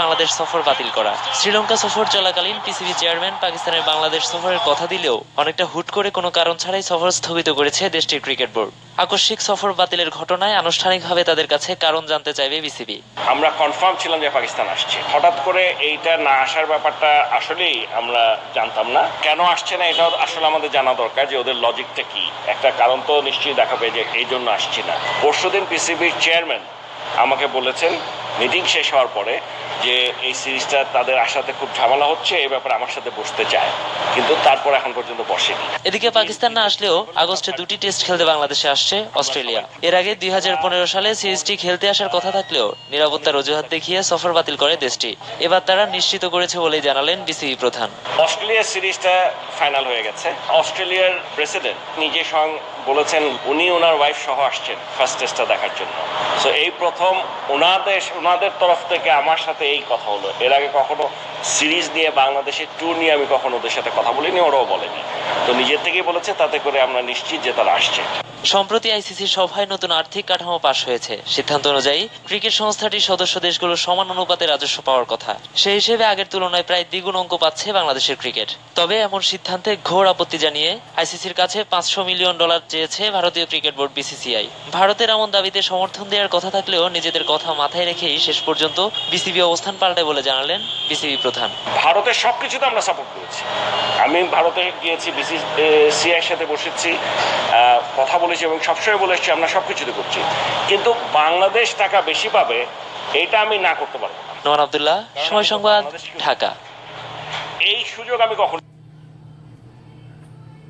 বাংলাদেশ সফর বাতিল করা। শ্রীলঙ্কা সফর চলাকালীন পিসিবি চেয়ারম্যান পাকিস্তানের বাংলাদেশ সফরের কথা দিলেও অনেকটা হুট করে কোনো কারণ ছাড়াই সফর স্থগিত করেছে দেশটির ক্রিকেট বোর্ড। আকস্মিক সফর বাতিলের ঘটনায় আনুষ্ঠানিকভাবে তাদের কাছে কারণ জানতে চাইবে বিসিবি। আমরা কনফার্ম ছিলাম যে পাকিস্তান আসছে। হঠাৎ করে এইটা না আসার ব্যাপারটা আসলেই আমরা জানতাম না। কেন আসছে না এটাও আসলে আমাদের জানা দরকার যে ওদের লজিকটা কি। একটা কারণ তো নিশ্চয়ই দেখাবে যে এই জন্য আসছি না। পরশুদিন পিসিবির চেয়ারম্যান আমাকে বলেছেন মিটিং শেষ হওয়ার পরে যে এই সিরিজটা তাদের আসাতে খুব ঝামেলা হচ্ছে এই ব্যাপারে আমার সাথে বসতে চায়। কিন্তু তারপর এখন পর্যন্ত বসেনি। এদিকে পাকিস্তান না আসলেও আগস্টে দুটি টেস্ট খেলতে বাংলাদেশে আসছে অস্ট্রেলিয়া। এর আগে দুই হাজার পনেরো সালে সিরিজটি খেলতে আসার কথা থাকলেও নিরাপত্তার অজুহাত দেখিয়ে সফর বাতিল করে দেশটি। এবার তারা নিশ্চিত করেছে বলেই জানালেন বিসিবি প্রধান। অস্ট্রেলিয়ার সিরিজটা ফাইনাল হয়ে গেছে। অস্ট্রেলিয়ার প্রেসিডেন্ট নিজে সং বলেছেন উনি ওনার ওয়াইফ সহ আসছেন ফার্স্ট টেস্টটা দেখার জন্য। সো এই প্রথম ওনাদের ওনাদের তরফ থেকে আমার সাথে এই কথা হলো। এর আগে কখনো সিরিজ নিয়ে বাংলাদেশের ট্যুর নিয়ে আমি কখনো ওদের সাথে কথা বলিনি, ওরাও বলেনি। তো নিজের থেকেই বলেছে, তাতে করে আমরা নিশ্চিত যে তারা আসছে। সম্প্রতি আইসিসির সভায় নতুন আর্থিক কাঠামো পাশ হয়েছে। সিদ্ধান্ত অনুযায়ী, ক্রিকেট সংস্থাটির সদস্য দেশগুলো সমান অনুপাতে রাজস্ব পাওয়ার কথা। সেই হিসেবে আগের তুলনায় প্রায় দ্বিগুণ অঙ্ক পাচ্ছে বাংলাদেশের ক্রিকেট। তবে এমন সিদ্ধান্তে ঘোর আপত্তি জানিয়ে আইসিসির কাছে পাঁচশো মিলিয়ন ডলার চেয়েছে ভারতীয় ক্রিকেট বোর্ড বিসিসিআই। ভারতের এমন দাবিতে সমর্থন দেওয়ার কথা থাকলেও নিজেদের কথা মাথায় রেখেই শেষ পর্যন্ত বিসিবি অবস্থান পাল্টায় বলে জানালেন বিসিবি প্রধান। ভারতের সব কিছুতে আমরা সাপোর্ট করেছি। আমি ভারতে গিয়েছি বিসি সিআইয়ের সাথে বসেছি আহ, কথা বলেছি এবং সবসময় বলে এসেছি আমরা সব কিছুতে করছি। কিন্তু বাংলাদেশ টাকা বেশি পাবে এটা আমি না করতে পারব নোমান আবদুল্লাহ সময় সংবাদ ঢাকা। এই সুযোগ আমি কখনো